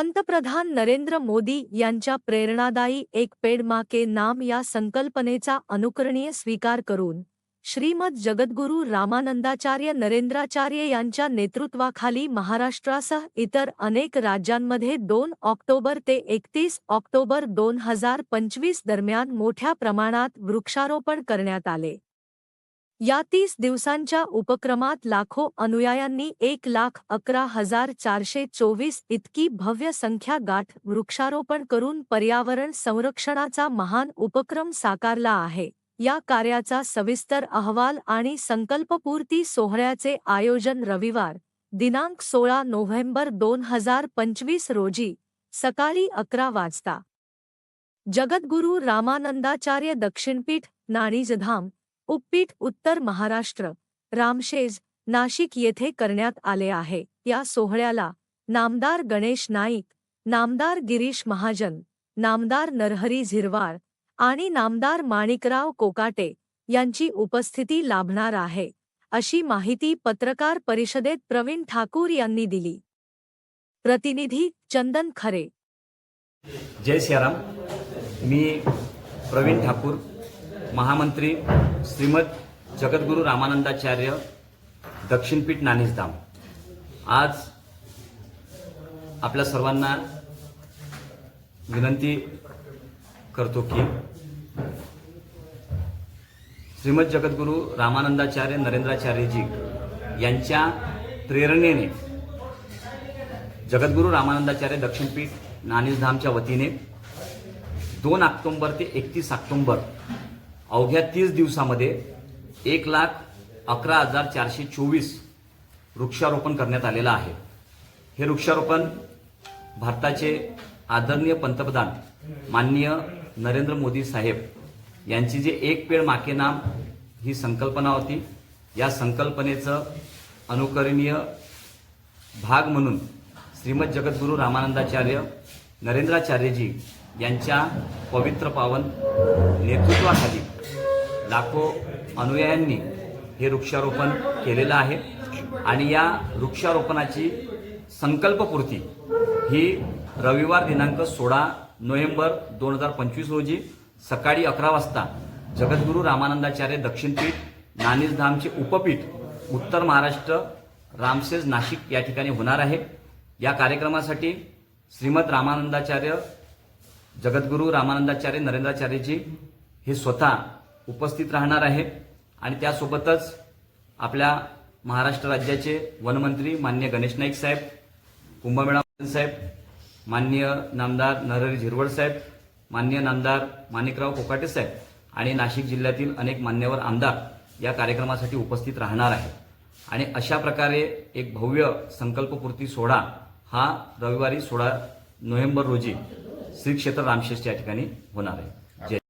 पंतप्रधान नरेंद्र मोदी यांच्या प्रेरणादायी एक पेड मा के नाम या संकल्पनेचा अनुकरणीय स्वीकार करून श्रीमद जगद्गुरू रामानंदाचार्य नरेंद्राचार्य यांच्या नेतृत्वाखाली महाराष्ट्रासह इतर अनेक राज्यांमध्ये दोन ऑक्टोबर ते एकतीस ऑक्टोबर दोन हजार पंचवीस दरम्यान मोठ्या प्रमाणात वृक्षारोपण करण्यात आले. या तीस दिवसांच्या उपक्रमात लाखो अनुयायांनी एक लाख अकरा हजार चारशे चोवीस इतकी भव्य संख्या गाठ वृक्षारोपण करून पर्यावरण संरक्षणाचा महान उपक्रम साकारला आहे. या कार्याचा सविस्तर अहवाल आणि संकल्पपूर्ती सोहळ्याचे आयोजन रविवार दिनांक सोळा नोव्हेंबर दोन हजार पंचवीस रोजी सकाळी अकरा वाजता. जगद्गुरू रामानंदाचार्य दक्षिणपीठ नाणीजधाम उपपीठ उत्तर महाराष्ट्र रामशेज नाशिक येथे करण्यात आले आहे. या सोहळ्याला नामदार गणेश नाईक नामदार गिरीश महाजन नामदार नरहरी झिरवाळ आणि नामदार माणिकराव कोकाटे यांची उपस्थिती लाभणार आहे अशी माहिती पत्रकार परिषदेत प्रवीण ठाकूर यांनी दिली. प्रतिनिधी चंदन खरे. जय सियाराम. मी प्रवीण ठाकूर महामंत्री श्रीमद जगद्गुरू रामानंदाचार्य दक्षिणपीठ नाणेसधाम आज आपल्या सर्वांना विनंती करतो की श्रीमद जगद्गुरू रामानंदाचार्य नरेंद्राचार्यजी यांच्या प्रेरणेने जगद्गुरू रामानंदाचार्य दक्षिणपीठ नाणीजधामच्या वतीने दोन ऑक्टोंबर ते एकतीस ऑक्टोंबर अवघ्या तीस दिवसामध्ये एक लाख अकरा हजार चारशे चोवीस वृक्षारोपण करण्यात आलेलं आहे. हे वृक्षारोपण भारताचे आदरणीय पंतप्रधान माननीय नरेंद्र मोदी साहेब यांची जे एक पेड माके नाम ही संकल्पना होती. या संकल्पनेचं अनुकरणीय भाग म्हणून श्रीमद जगद्गुरू रामानंदाचार्य नरेंद्राचार्यजी यांच्या पवित्र पावन नेतृत्वाखाली लाखो अनुयायांनी हे वृक्षारोपण केलेलं आहे. आणि या वृक्षारोपणाची संकल्पपूर्ती ही रविवार दिनांक सोळा नोव्हेंबर दोन हजार पंचवीस रोजी सकाळी अकरा वाजता जगद्गुरू रामानंदाचार्य दक्षिणपीठ नाणीजधामचे उपपीठ उत्तर महाराष्ट्र रामसेज नाशिक या ठिकाणी होणार आहे. या कार्यक्रमासाठी श्रीमद रामानंदाचार्य जगद्गुरू रामानंदाचार्य नरेंद्राचार्यजी हे स्वतः उपस्थित राहणार आहे. आणि त्यासोबतच आपल्या महाराष्ट्र राज्याचे वनमंत्री मान्य गणेश नाईक साहेब कुंभमेळा साहेब मान्य नामदार नरहरी झिरवळ साहेब मान्य नामदार माणिकराव कोकाटे साहेब आणि नाशिक जिल्ह्यातील अनेक मान्यवर आमदार या कार्यक्रमासाठी उपस्थित राहणार आहे आणि अशा प्रकारे एक भव्य संकल्पपूर्ती सोहळा हा रविवारी सोळा नोव्हेंबर रोजी श्री क्षेत्र रामशेष या ठिकाणी होणार आहे.